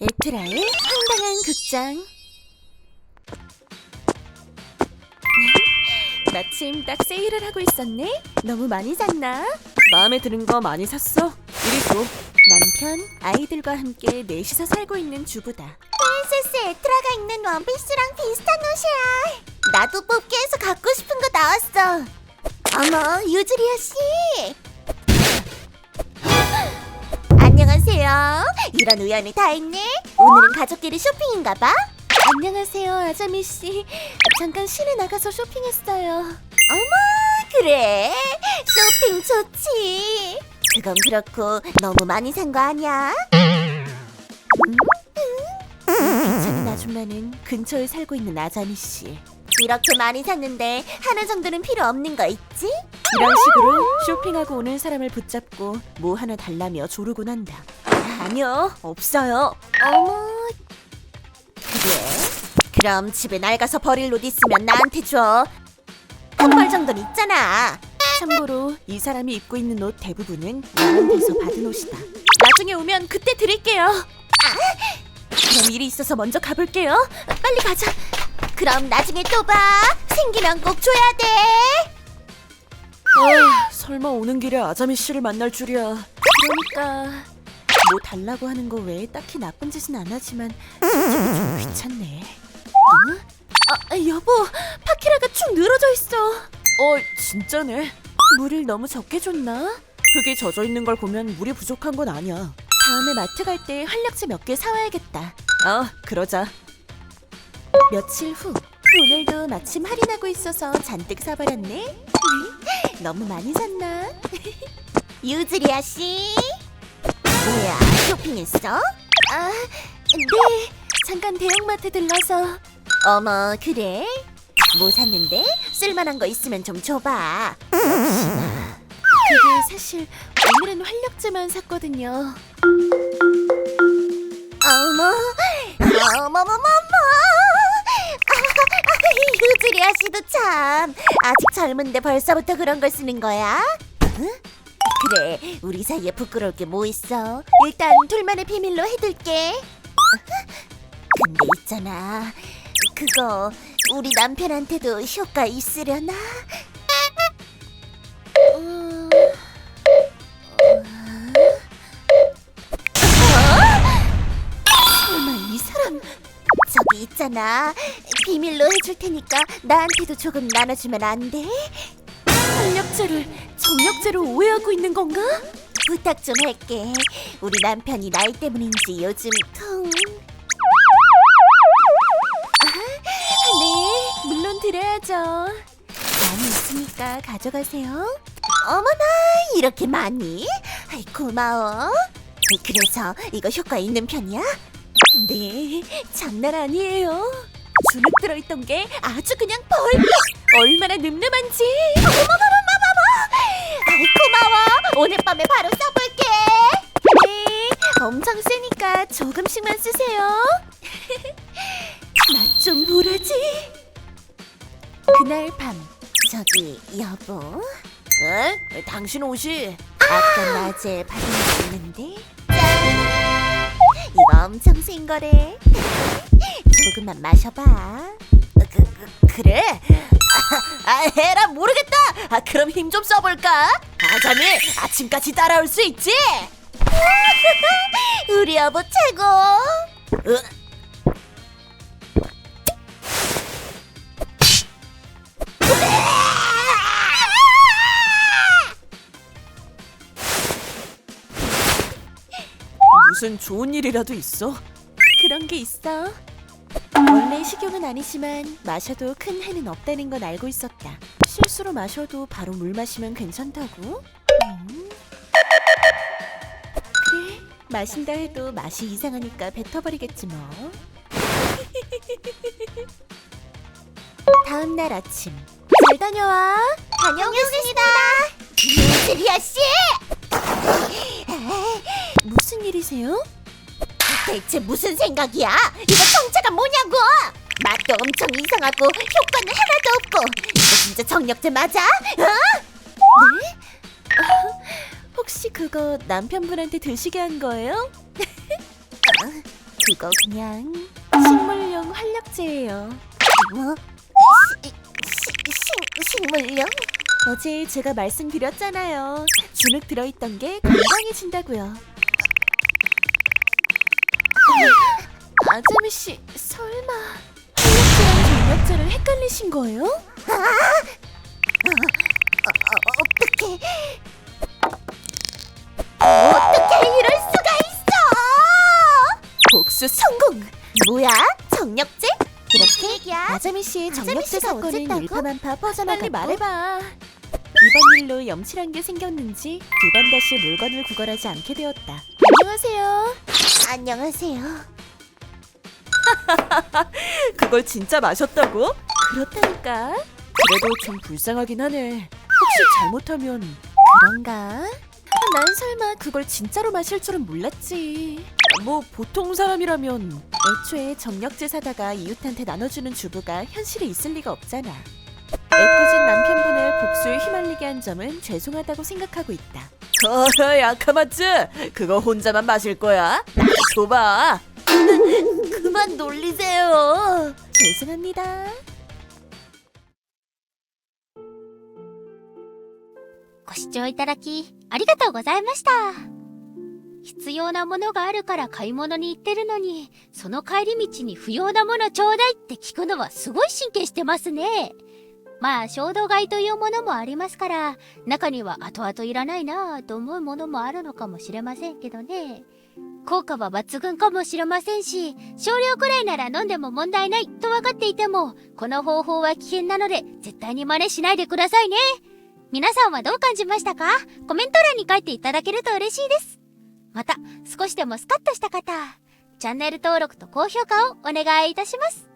에트라의 황당한 극장 마침 딱 세일을 하고 있었네 너무 많이 샀나? 마음에 드는 거 많이 샀어 이리 줘 남편, 아이들과 함께 넷이서 살고 있는 주부다 프린세스 에트라가 입는 원피스랑 비슷한 옷이야. 나도 뽑기 해서 갖고 싶은 거 나왔어. 어머, 유주리아 씨. 안녕하세요. 이런 우연이 다 있네. 오늘은 가족끼리 쇼핑인가 봐. 안녕하세요 아자미 씨 잠깐 시내 나가서 쇼핑했어요 어머, 그래. 쇼핑 좋지. 그건 그렇고 너무 많이 산 거 아니야? 괜찮은 아줌마는 근처에 살고 있는 아자미 씨 이렇게 많이 샀는데 하나 정도는 필요 없는 거 있지? 이런 식으로 쇼핑하고 오는 사람을 붙잡고 뭐 하나 달라며 조르곤 한다. 아니요, 없어요. 어머. 그래? 그럼 집에 낡아서 버릴 옷 있으면 나한테 줘. 한 벌 정도는 있잖아. 참고로 이 사람이 입고 있는 옷 대부분은 남한테서 받은 옷이다. 나중에 오면 그때 드릴게요. 그럼 일이 있어서 먼저 가볼게요. 빨리 가자. 그럼 나중에 또 봐. 생기면 꼭 줘야 돼. 아, 설마 오는 길에 아자미 씨를 만날 줄이야. 그러니까 뭐 달라고 하는 거 외에 딱히 나쁜 짓은 안 하지만 솔직히 좀 귀찮네. 어? 아, 아, 여보, 파키라가 축 늘어져 있어. 어, 진짜네. 물을 너무 적게 줬나? 흙이 젖어 있는 걸 보면 물이 부족한 건 아니야. 다음에 마트 갈 때 활력제 몇 개 사와야겠다. 어, 그러자. 며칠 후 오늘도 마침 할인하고 있어서 잔뜩 사버렸네. 너무 많이 샀나? 유즈리아 씨. 뭐야? 쇼핑했어? 아, 네. 잠깐 대형마트 들러서 어머, 그래? 뭐 샀는데? 쓸만한 거 있으면 좀 줘봐. 그게 사실 오늘은 활력제만 샀거든요. 어머, 어머머머 씨도 참 아직 젊은데 벌써부터 그런 걸 쓰는 거야? 응? 그래, 우리 사이에 부끄러울 게 뭐 있어? 일단 둘만의 비밀로 해둘게. 근데 있잖아, 그거 우리 남편한테도 효과 있으려나? 음, 설마 이 사람 저기 있잖아 비밀로 해줄 테니까 나한테도 조금 나눠주면 안 돼? 활력제를 정력제로 오해하고 있는 건가? 부탁 좀 할게 우리 남편이 나이 때문인지 요즘 통 네, 물론 드려야죠. 많이 있으니까 가져가세요. 어머나 이렇게 많이? 아이 고마워 그래서 이거 효과 있는 편이야? 네, 장난 아니에요. 주눅 들어있던 게 아주 그냥 벌떡! 얼마나 늠름한지! 아이 고마워 오늘 밤에 바로 써볼게 네, 엄청 세니까 조금씩만 쓰세요. 맛 좀 보라지. 그날 밤, 저기 여보 에? 당신 옷이 아까 낮에 받은 게 있는데 짠! 이거 엄청 센 거래 조금만 마셔봐 그, 그, 그래? 아, 에라 모르겠다. 아, 그럼 힘 좀 써볼까? 아자미 아침까지 따라올 수 있지? 우리 여보 최고 으, 무슨 좋은 일이라도 있어? 그런 게 있어. 원래 식용은 아니지만 마셔도 큰 해는 없다는 건 알고 있었다. 실수로 마셔도 바로 물 마시면 괜찮다고? 음. 그래, 마신다 해도 맛이 이상하니까 뱉어버리겠지 뭐. 다음 날 아침. 잘 다녀와. 다녀오겠습니다 유즈리아 씨 무슨 일이세요? 대체 무슨 생각이야 이거 정체가 뭐냐고 맛도 엄청 이상하고 효과는 하나도 없고 이거 진짜 정력제 맞아? 어? 혹시 그거 남편분한테 드시게 한 거예요? 그거 그냥 식물용 활력제예요. 뭐? 시, 시, 식, 식물용? 어제 제가 말씀드렸잖아요. 주눅 들어있던 게 건강해진다고요. 아자미 씨, 설마 활력제랑 정력제를 헷갈리신 거예요? 어떻게 어떻게 이럴 수가 있어? 복수 성공! 뭐야? 정력제? 이렇게 아자미 씨의 아자미 정력제 씨가 사건은 어쨌다고? 일파만파 빨리 퍼져나갔고 말해봐. 이번 일로 염칠한 게 생겼는지 두 번 다시 물건을 구걸하지 않게 되었다. 안녕하세요. 안녕하세요. 그걸 진짜 마셨다고? 그렇다니까. 그래도 좀 불쌍하긴 하네. 혹시 잘못하면 그런가? 난 설마 그걸 진짜로 마실 줄은 몰랐지. 뭐 보통 사람이라면 애초에 정력제 사다가 이웃한테 나눠주는 주부가 현실에 있을 리가 없잖아. 애꿎은 남편분의 복수에 휘말리게 한 점은 죄송하다고 생각하고 있다. 어라 야카마츠 그거 혼자만 마실 거야? 줘봐. 그만 놀리세요. 죄송합니다. ご視聴いただき、ありがとうございました。必要なものがあるから買い物に行ってるのに、その帰り道に不要なものちょうだいって聞くのはすごい神経してますね。 まあ、衝動買いというものもありますから、中には後々いらないなぁと思うものもあるのかもしれませんけどね。効果は抜群かもしれませんし、少量くらいなら飲んでも問題ないと分かっていても、この方法は危険なので、絶対に真似しないでくださいね。皆さんはどう感じましたか？コメント欄に書いていただけると嬉しいです。また、少しでもスカッとした方、チャンネル登録と高評価をお願いいたします。